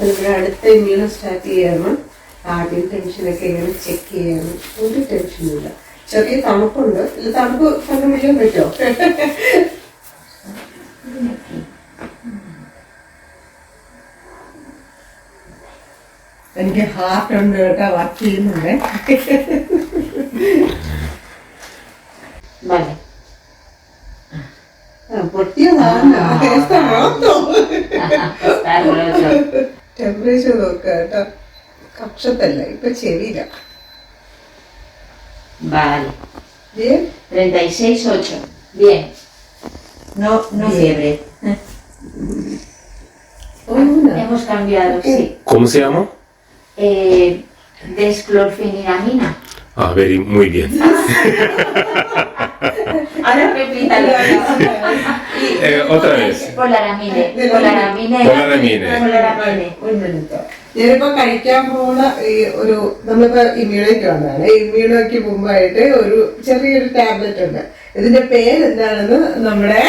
ഇവിടെ അടുത്ത immuno start ചെയ്യണം ആദ്യം ടെൻഷനൊക്കെ ഇങ്ങനെ ചെക്ക് ചെയ്യണം ഒരു ടെൻഷനില്ല ചെറിയ തണുപ്പുണ്ട് ഇല്ല തണുപ്പ് കണ്ടുപിടിക്കാൻ പറ്റുമോ എനിക്ക് ഹാർട്ട് ഉണ്ട് കേട്ടോ വർക്ക് ചെയ്യുന്നുണ്ട് പൊട്ടിയതാണ്. ടെമ്പറേച്ചർ നോക്കുക കേട്ടോ കക്ഷത്തല്ല ഇപ്പൊ ചെവിയില്ല Vale. ഏ? 36,8. Bien. No, no Bien. fiebre. Una. Hemos cambiado, sí. ¿Cómo se llama? Eh, desclorfeniramina. Ah, very, muy bien. Ahora repítalo. Eh, otra vez. Polaramine. Polaramine. Polaramine. Polaramine. Un minuto. ഞാനിപ്പോ കഴിക്കാൻ പോകുന്ന ഈ ഒരു നമ്മളിപ്പോ ഇമ്മ്യൂണോയ്ക്ക് വന്നതാണ് ഇമ്മ്യൂണോയ്ക്ക് മുമ്പായിട്ട് ഒരു ചെറിയൊരു ടാബ്ലറ്റ് ഉണ്ട് ഇതിന്റെ പേര് എന്താണെന്ന് നമ്മുടെ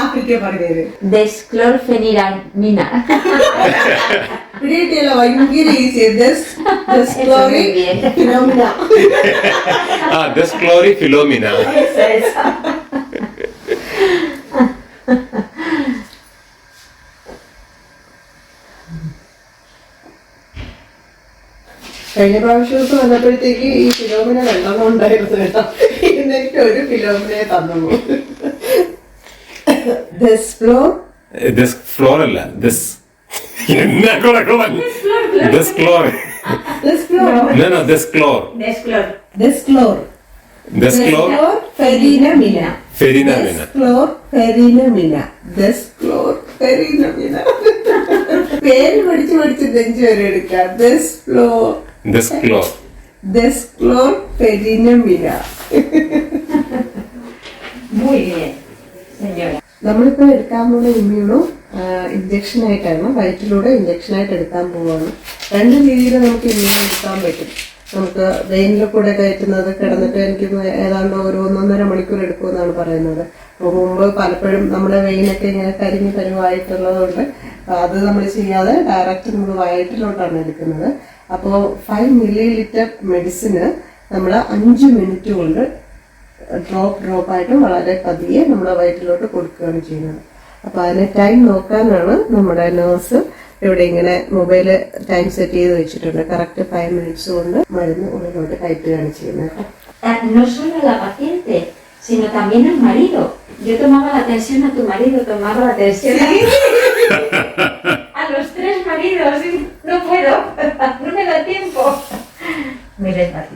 ആഫ്രിക്ക പറഞ്ഞത് Desclorfeniramina. പിടിയിട്ടില്ല ഭയങ്കര ഈസി muy glory, ഫിനോമിന Ah, desclorifilomina. Eso, eso. കഴിഞ്ഞ പ്രാവശ്യമൊക്കെ വന്നപ്പോഴത്തേക്ക് ഈ ഫിലോമിന രണ്ടെണ്ണം ഉണ്ടായിരുന്നു കേട്ടോ എന്നിട്ട് ഒരു ഫിലോമിനെ തന്നു ഡെസ്ഫ്ലോർ ഫ്ലോർ അല്ല Des. എന്നാ കുഴപ്പം? Desclor. ഡെസ്ഫ്ലോർ No, no, desclor. Desclor. ഡെസ്ക്ലോർ Desclor. ഫെരീനമിന Ferinamina. ഡെസ്ക്ലോർ ഫെരീനമിന ഡെസ്ക്ലോർ ഫെരീനമിന പേര് പഠിച്ച് പഠിച്ച് നെഞ്ചു വരെ എടുക്കാം ഡെസ്ഫ്ലോർ Desclor. ഡെസ്ക്ലോർ ഫെരീനമിന Muy bien, señora. നമ്മളിപ്പോ എടുക്കാൻ പോകുന്ന ഇമ്മ്യൂണോ ഇഞ്ചക്ഷനായിട്ടാണ് വയറ്റിലൂടെ ഇഞ്ചക്ഷനായിട്ട് എടുക്കാൻ പോവാണ്. രണ്ട് രീതിയിൽ നമുക്ക് ഇമ്മ്യൂണോ എടുക്കാൻ പറ്റും. നമുക്ക് വെയിനിൽ കൂടെ കയറ്റുന്നത് കിടന്നിട്ട് എനിക്ക് ഏതാണ്ട് ഒരു ഒന്നൊന്നര മണിക്കൂർ എടുക്കുമെന്നാണ് പറയുന്നത്. അപ്പോൾ മുമ്പ് പലപ്പോഴും നമ്മുടെ വെയിനൊക്കെ ഇങ്ങനെ കരിഞ്ഞ് കരുവായിട്ടുള്ളതുകൊണ്ട് അത് നമ്മൾ ചെയ്യാതെ ഡയറക്റ്റ് നമ്മൾ വയറ്റിലോട്ടാണ് എടുക്കുന്നത്. അപ്പോൾ ഫൈവ് മില്ലി ലിറ്റർ മെഡിസിന് നമ്മൾ അഞ്ച് മിനിറ്റ് കൊണ്ട് ഡ്രോപ്പ് ഡ്രോപ്പ് ആയിട്ട് വളരെ പതിയെ നമ്മുടെ വയറ്റിലോട്ട് കൊടുക്കുകയാണ് ചെയ്യുന്നത് അപ്പോൾ അതിന് ടൈം നോക്കാനാണ് നമ്മുടെ നേഴ്സ് ഇവിടെ ഇങ്ങനെ മൊബൈൽ ടൈം സെറ്റ് ചെയ്ത് വെച്ചിട്ടുണ്ട് കറക്റ്റ് ഫൈവ് മിനിറ്റ്സ് കൊണ്ട് മരുന്ന് ഉള്ളിലോട്ട് കയറ്റുകയാണ് ചെയ്യുന്നത് കേട്ടോ. No solo la paciente, sino también al marido. Yo tomaba la atención a tu marido, tomaba la atención a, a los tres maridos. No puedo, no me da tiempo. Muy despacito.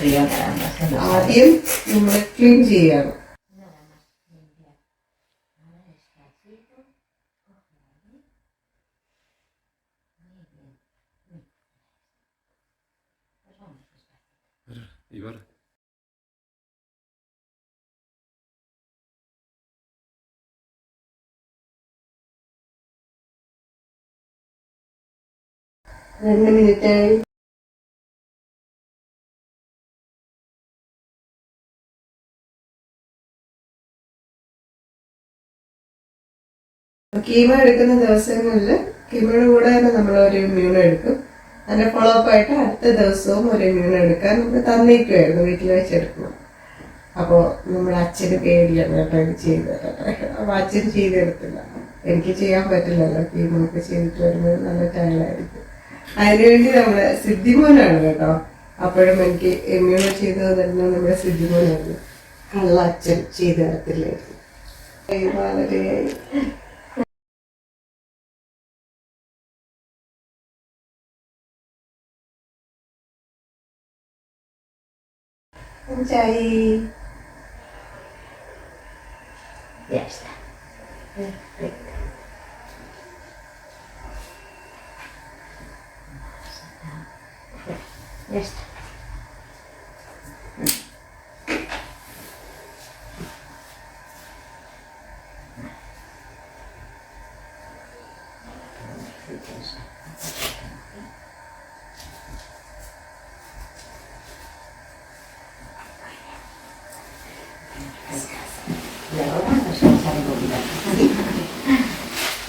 Sabe. ആദ്യം നമ്മൾ clean ചെയ്യാണ് Ibar. രണ്ട് minute chemo എടുക്കുന്ന ദിവസങ്ങളിൽ കീമോയുടെ കൂടെ തന്നെ നമ്മൾ ഒരു ഇമ്മ്യൂൺ എടുക്കും. അതിന്റെ ഫോളോ അപ്പ് ആയിട്ട് അടുത്ത ദിവസവും ഒരു ഇമ്മ്യൂൺ എടുക്കാൻ നമ്മൾ തന്നിരിക്കുമായിരുന്നു വീട്ടിൽ വെച്ചെടുക്കണം അപ്പോൾ നമ്മുടെ അച്ഛന് പേടിയാണ് കേട്ടോ എനിക്ക് ചെയ്ത് തരാൻ അപ്പോൾ അച്ഛൻ ചെയ്തെടുത്തില്ല. എനിക്ക് ചെയ്യാൻ പറ്റില്ലല്ലോ കീമോ ഒക്കെ ചെയ്തിട്ട് വരുമ്പോൾ നല്ല ടയർഡായിരിക്കും. അതിനുവേണ്ടി നമ്മുടെ സിദ്ധിമോനാണ് കേട്ടോ. അപ്പോഴും എനിക്ക് ഇമ്മ്യൂൺ ചെയ്തത് തന്നെ നമ്മുടെ സിദ്ധിമോനായിരുന്നു. കള്ള അച്ഛൻ ചെയ്ത് തരത്തില്ലായിരുന്നു Pincha ahí. Ya está. Perfecto. Ya está.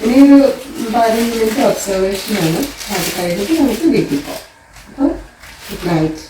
Y ഒരു പതിനഞ്ച് മിനിറ്റ് ഒബ്സർവേഷൻ അത് കഴിഞ്ഞിട്ട് നമുക്ക് വീട്ടിൽ പോകാം. അപ്പോൾ ഗുഡ് നൈറ്റ്